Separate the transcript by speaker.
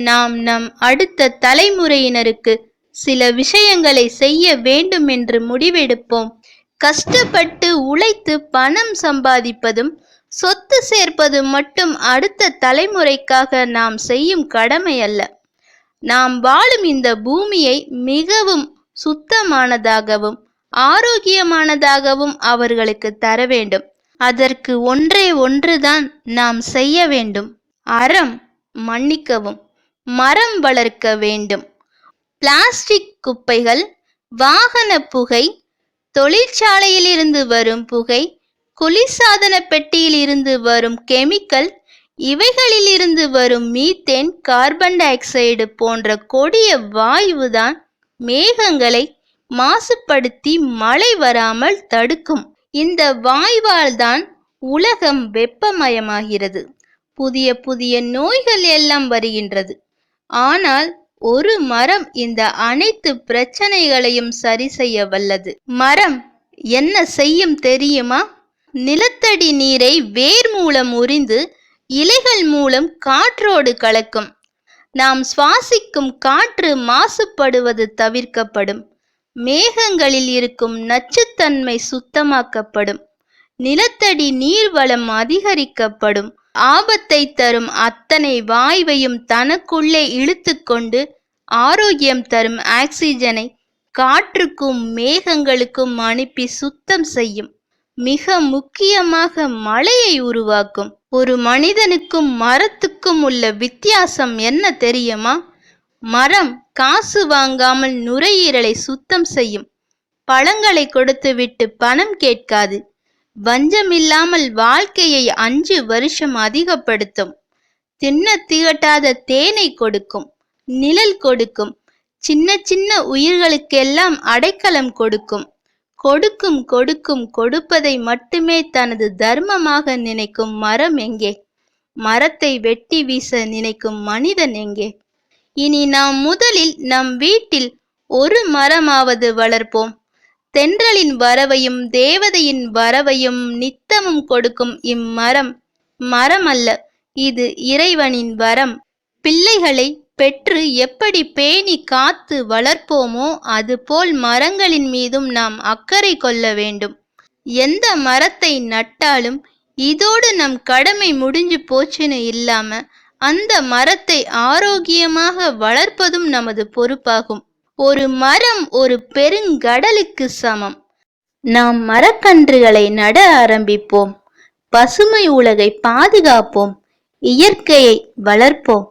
Speaker 1: நாம் நம் அடுத்த தலைமுறையினருக்கு சில விஷயங்களை செய்ய வேண்டும் என்று முடிவெடுப்போம். கஷ்டப்பட்டு உழைத்து பணம் சம்பாதிப்பதும் சொத்து சேர்ப்பது மட்டும் அடுத்த தலைமுறைக்காக நாம் செய்யும் கடமை அல்ல. நாம் வாழும் இந்த பூமியை மிகவும் சுத்தமானதாகவும் ஆரோக்கியமானதாகவும் அவர்களுக்கு தர வேண்டும். அதற்கு ஒன்றே ஒன்றுதான் நாம் செய்ய வேண்டும். அறம் மன்னிக்கவும். மரம் வளர்க்க வேண்டும். பிளாஸ்டிக் குப்பைகள் வாகன புகை தொழிற்சாலையிலிருந்து வரும் புகை குளிர்சாதன பெட்டியில் இருந்து வரும் கெமிக்கல் இவைகளிலிருந்து வரும் மீத்தேன் கார்பன் டை ஆக்சைடு போன்ற கொடிய வாயுதான் மேகங்களை மாசுபடுத்தி மழை வராமல் தடுக்கும். இந்த வாய்வால் தான் உலகம் வெப்பமயமாகிறது. புதிய புதிய நோய்கள் எல்லாம் வருகின்றது. ஆனால் ஒரு மரம் இந்த அனைத்து பிரச்சனைகளையும் சரி செய்ய வல்லது. மரம் என்ன செய்யும் தெரியுமா? நிலத்தடி நீரை வேர் மூலம் உறிந்து இலைகள் மூலம் காற்றோடு கலக்கும். நாம் சுவாசிக்கும் காற்று மாசுபடுவது தவிர்க்கப்படும். மேகங்களில் இருக்கும் நச்சுத்தன்மை சுத்தமாக்கப்படும். நிலத்தடி நீர்வளம் அதிகரிக்கப்படும். ஆபத்தை தரும் அத்தனை வாயுவையும் தனக்குள்ளே இழுத்துக்கொண்டு ஆரோக்கியம் தரும் ஆக்சிஜனை காற்றுக்கும் மேகங்களுக்கும் அனுப்பி சுத்தம் செய்யும். மிக முக்கியமாக மழையை உருவாக்கும். ஒரு மனிதனுக்கும் மரத்துக்கும் உள்ள வித்தியாசம் என்ன தெரியுமா? மரம் காசு வாங்காமல் நுரையீரலை சுத்தம் செய்யும். பழங்களை கொடுத்துவிட்டு பணம் கேட்காது. வஞ்சமில்லாமல் வாழ்க்கையை அஞ்சு வருஷம் அதிகப்படுத்தும். தின்ன திகட்டாத தேனை கொடுக்கும் நிழல் கொடுக்கும் சின்ன சின்ன உயிர்களுக்கெல்லாம் அடைக்கலம் கொடுக்கும். கொடுக்கும் கொடுக்கும் கொடுப்பதை மட்டுமே தனது தர்மமாக நினைக்கும் மரம் எங்கே? மரத்தை வெட்டி வீச நினைக்கும் மனிதன் எங்கே? இனி நாம் முதலில் நம் வீட்டில் ஒரு மரமாவது வளர்ப்போம். தென்றலின் வரவையும் தேவதையின் வரவையும் நித்தமும் கொடுக்கும் இம்மரம். மரம் அல்ல இது இறைவனின் வரம். பிள்ளைகளை பெற்று எப்படி பேணி காத்து வளர்ப்போமோ அதுபோல் மரங்களின் மீதும் நாம் அக்கறை கொள்ள வேண்டும். எந்த மரத்தை நட்டாலும் இதோடு நம் கடமை முடிஞ்சு போச்சுன்னு இல்லாம அந்த மரத்தை ஆரோக்கியமாக வளர்ப்பதும் நமது பொறுப்பாகும். ஒரு மரம் ஒரு பெருங்கடலுக்கு சமம். நாம் மரக்கன்றுகளை நட ஆரம்பிப்போம். பசுமை உலகை பாதுகாப்போம். இயற்கையை வளர்ப்போம்.